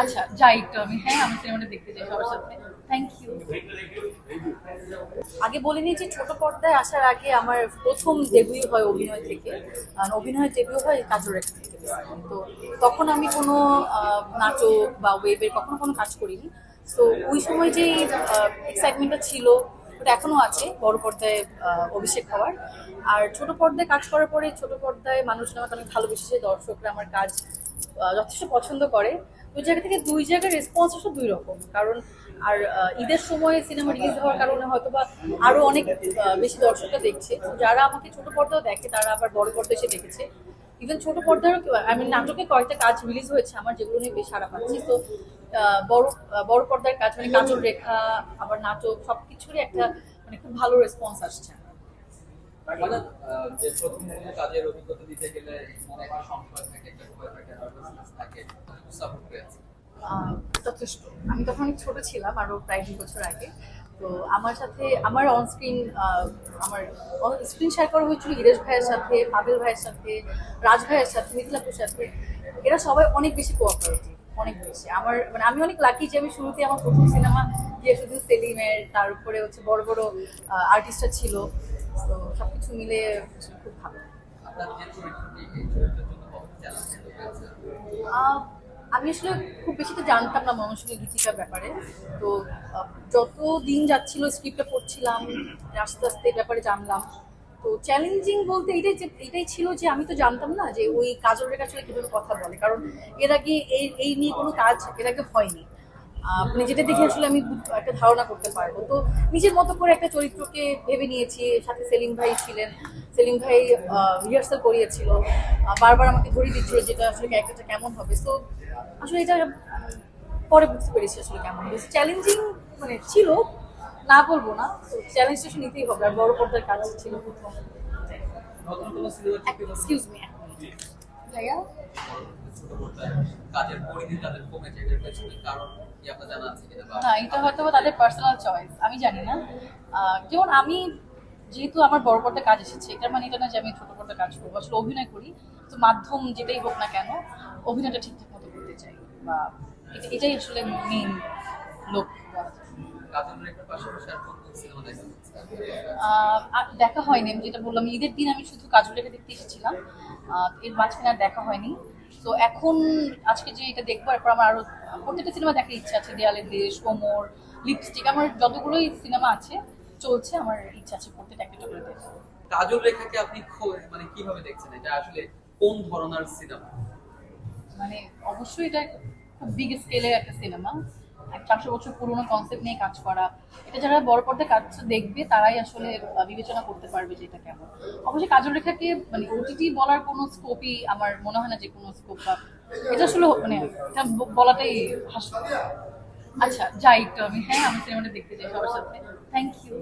আচ্ছা যাই একটু আমি হ্যাঁ আমি সিনেমাটা দেখতে চাই সবার সাথে। থ্যাংক ইউ আগে বলে নিই যে ছোট পর্দায় আসার আগে আমার প্রথম ডেবিউ হয় অভিনয় থেকে। অভিনয় ডেবিউ হয় কাজল থেকে। তো তখন আমি কোনো নাটক বা ওয়েবের কখনো কোনো কাজ করিনি। তো ওই সময় যে এক্সাইটমেন্টটা ছিল, ওটা এখনও আছে বড় পর্দায় অভিষেক হওয়ার। আর ছোট পর্দায় কাজ করার পরে ছোট পর্দায় মানুষজন আমাকে অনেক ভালোবেসেছে, দর্শকরা আমার কাজ যথেষ্ট পছন্দ করে। ওই জায়গা থেকে দুই জায়গার রেসপন্স আসলে দুই রকম। কারণ, আর ঈদের সময় সিনেমা রিলিজ হওয়ার কারণে হয়তো বা আরও অনেক বেশি দর্শকরা দেখছে। যারা আমাকে ছোট পর্দাও দেখে, তারা আবার বড় পর্দা এসে দেখেছে। ইভেন ছোট পর্দারও আই মিন নাটকে কয়েকটা কাজ রিলিজ হয়েছে, আমার যেগুলো নিয়ে বেশ সারা পাচ্ছি। তো বড় বড় পর্দার কাজ মানে কাজল রেখা, আবার নাটক, সবকিছুরই একটা মানে খুব ভালো রেসপন্স আসছে। যথেষ্ট। আমি তখন অনেক ছোট ছিলাম, আরও প্রায় দুই বছর আগে। তো আমার সাথে, আমার অন স্ক্রিন আমার স্ক্রিন শেয়ার করা হয়েছিল ইরেশ ভাইয়ের সাথে পাবেল ভাইয়ের সাথে, রাজ ভাইয়ের সাথে মিথিলাপুর সাথে। এরা সবাই অনেক বেশি কোঅপারেটিভ অনেক বেশি। আমার মানে আমি অনেক লাকি যে আমি শুরুতে আমার প্রথম সিনেমা গিয়ে শুধু সেলিমের, তার উপরে হচ্ছে বড় বড় আর্টিস্টরা ছিল। তো সবকিছু মিলে খুব ভালো। আমি আসলে খুব বেশি তো জানতাম না মনোযোগী গীতিকার ব্যাপারে। তো যত দিন যাচ্ছিল স্ক্রিপ্টটা পড়ছিলাম আস্তে আস্তে ব্যাপারে জানলাম। তো চ্যালেঞ্জিং বলতে এটাই যে এটাই ছিল যে আমি তো জানতাম না যে ওই কাজল কাছে আসলে কীভাবে কথা বলে। কারণ এর আগে এই এই নিয়ে কোনো কাজ এর আগে হয়নি। মানে যেটা দেখে আসলে আমি একটা ধারণা করতে পারব। তো নিজের মতো করে একটা চরিত্রকে ভেবে নিয়েছি সাথে সেলিম ভাই ছিলেন। সেলিম ভাই রিহার্সাল করিয়েছিল। বারবার আমাকে ধরিয়ে দিচ্ছিল যেটা আসলে ক্যারেক্টারটা কেমন হবে। তো আসলে এটা পরে বুঝতে পেরেছি আসলে কেমন হবে। চ্যালেঞ্জিং মানে ছিল না বলব না। তো চ্যালেঞ্জটা আসলে নিতেই হবে। আর বড় পর্দার কাজ ছিল এক্সকিউজ মি ভাইয়া? ছোট পর্দায় কাজের পরিধি তাদের কমেছে এটার পেছনে কারণ কি আপনার জানা আছে কিনা না এটা হয়তো তাদের পার্সোনাল চয়েস আমি জানি না। যেমন আমি যেহেতু আমার বড় পর্দায় কাজ এসেছে এটার মানে এটা না যে আমি ছোট পর্দায় কাজ করব আসলে অভিনয় করি। তো মাধ্যম যেটাই হোক না কেন অভিনয়টা ঠিকঠাক মতো করতে চাই বা এটা- এটাই আসলে লক্ষ্য আর দেখা হয়নি আমি যেটা বললাম ঈদের দিন আমি শুধু কাজল রেখে দেখতে এসেছিলাম। এর মাঝখানে আর দেখা হয়নি। তো এখন আজকে যে এটা দেখব এরপর আমার আরও প্রত্যেকটা সিনেমা দেখার ইচ্ছা আছে? দেয়ালের দেশ কোমর লিপস্টিক আমার যতগুলোই সিনেমা আছে চলছে আমার ইচ্ছা আছে প্রত্যেকটা একটা করে দেখব কাজল রেখাকে আপনি মানে কীভাবে দেখছেন? এটা আসলে কোন ধরনের সিনেমা মানে অবশ্যই এটা খুব বিগ স্কেলের একটা সিনেমা চারশো বছর পুরোনো কনসেপ্ট নিয়ে কাজ করা। এটা যারা বড় পর্দায় কাজ দেখবে, তারাই আসলে বিবেচনা করতে পারবে যে এটা কেমন। অবশ্যই কাজল রেখাকে মানে ওটিটি বলার কোনো স্কোপই আমার মনে হয় না যে কোনো স্কোপ বা এটা আসলে মানে বলাটাই হাস্য আচ্ছা যাই একটু আমি হ্যাঁ আমি সিনেমাটা দেখতে চাই সবার সাথে। Thank you